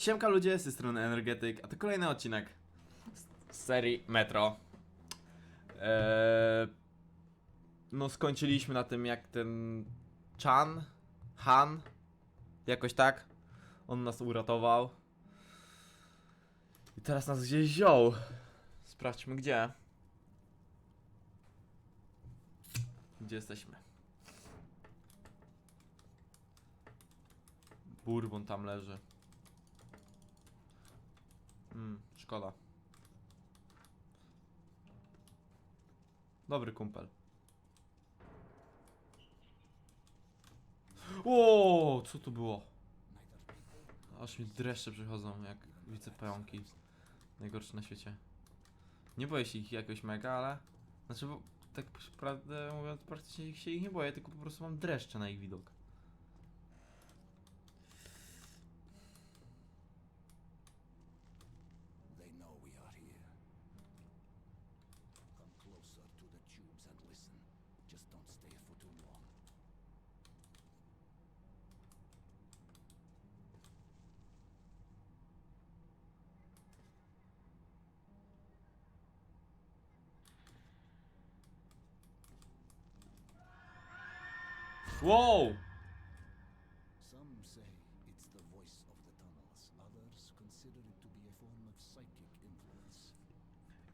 Siemka ludzie, z tej strony Energetyk, a to kolejny odcinek z serii Metro. Eee, no skończyliśmy na tym jak ten Chan, Han, jakoś tak, on nas uratował. I teraz nas gdzieś wziął. Sprawdźmy gdzie. Gdzie jesteśmy? Bourbon tam leży. Mm, szkoda. Dobry kumpel. O, co to było? Aż mi dreszcze przychodzą, jak widzę pająki. Najgorsze na świecie. Nie boję się ich jakoś mega, ale... Znaczy, bo tak prawdę mówiąc, praktycznie się ich nie boję, tylko po prostu mam dreszcze na ich widok. Don't stay for too long. Wow! Some say it's the voice of the tunnels. Others consider it to be a form of psychic influence.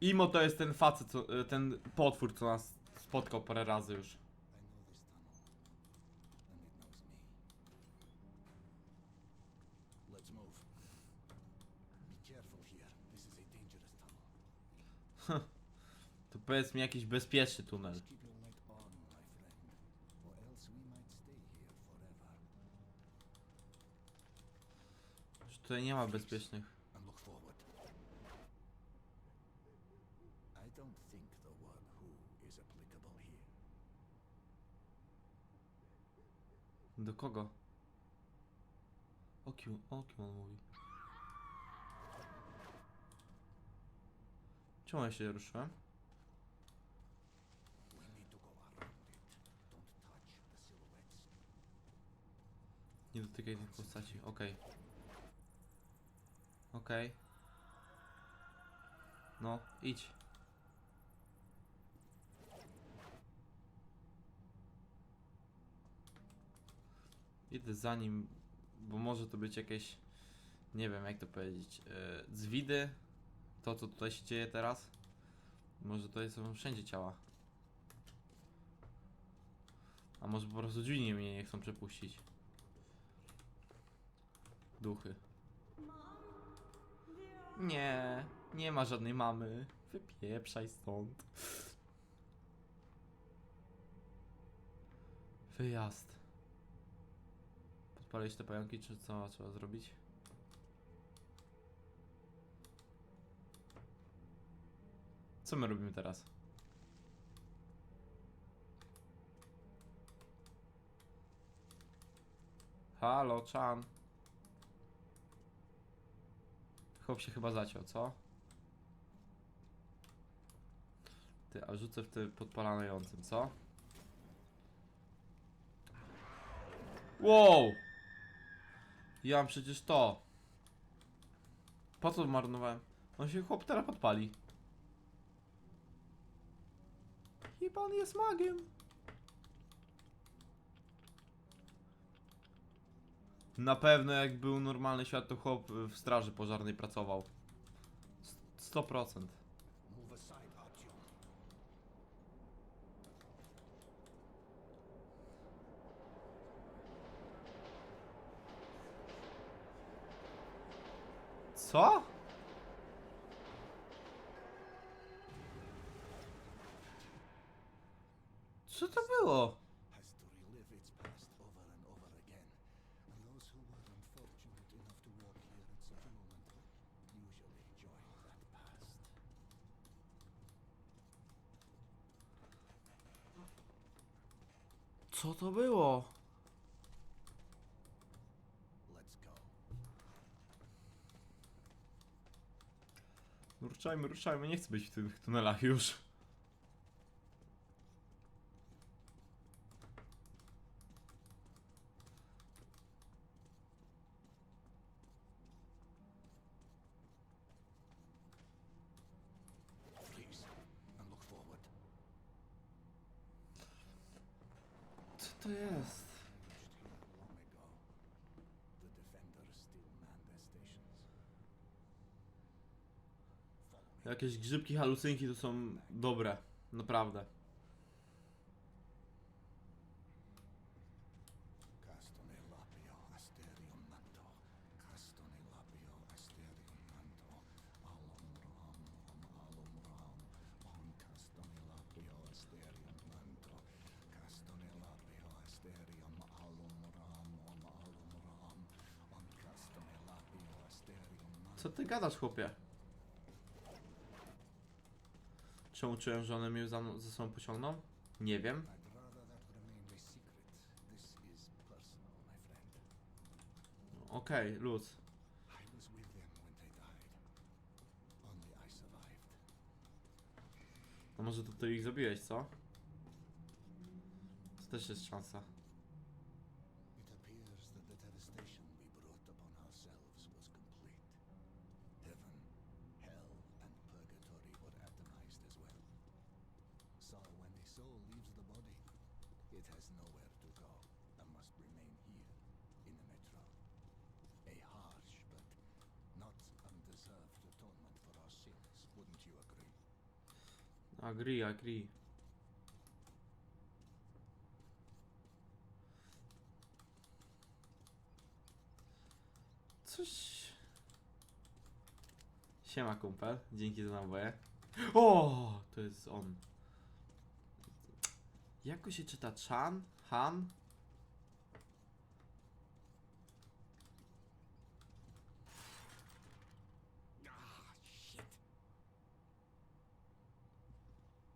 Imo to jest ten facet, co, ten potwór, co nas spotkał parę razy już. To powiedz mi jakiś bezpieczny tunel. Że tutaj nie ma bezpiecznych. and look forward. I don't think the word who is applicable here. Do kogo? O kim, o kim on mówi? Czemu ja się ruszyłem? Nie dotykaj tych postaci, okej. Okej. No, idź. Idę za nim, bo może to być jakieś, nie wiem jak to powiedzieć, yy, zwidy, to co tutaj się dzieje teraz. Może tutaj są wszędzie ciała. A może po prostu drzwi nie mnie nie chcą przepuścić. Duchy. Nie, nie ma żadnej mamy. Wypieprzaj stąd. Wyjazd. Podpalić te pająki, czy co trzeba zrobić? Co my robimy teraz? Halo, Chan. Chłop się chyba zaciął, co? Ty, a rzucę w tym podpalającym, co? Wow! Ja mam przecież to. Po co marnowałem? On się chłop teraz podpali. Chyba on jest magiem. Na pewno jak był normalny świat, to chłop w straży pożarnej pracował. S- 100%. Co? Co to było? To to. Co to było? ruszajmy, ruszajmy, nie chcę być w tych tunelach już. Co to jest? Alum ram. Om castone lapio asterium manto. Co ty gadasz, chłopie? Czemu czułem, że one mnie za, ze sobą pociągną? Nie wiem. Okej, luz. I survived. No może to ty ich zabiłeś, co? To też jest szansa. It has nowhere to go and must remain here in the metro. A harsh but not undeserved atonement for our sins, wouldn't you agree? Agree, agree. Coś... Siema kumpel, dzięki za naboje. O, to jest on. Jak go się czyta? Chan? Han?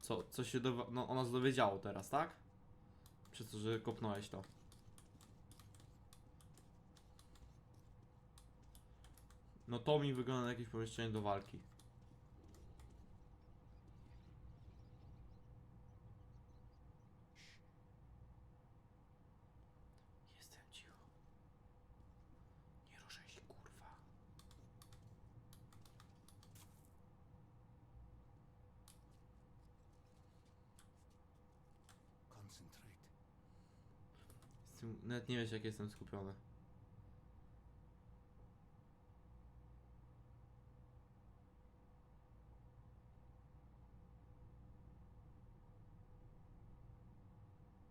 Co, co się dowa- no, o nas dowiedziało teraz, tak? Przez to, że kopnąłeś to. No to mi wygląda na jakieś pomieszczenie do walki. Jestem cicho. Nie ruszaj się, kurwa. Concentrate. Nawet nie wiesz, jak jestem skupiony.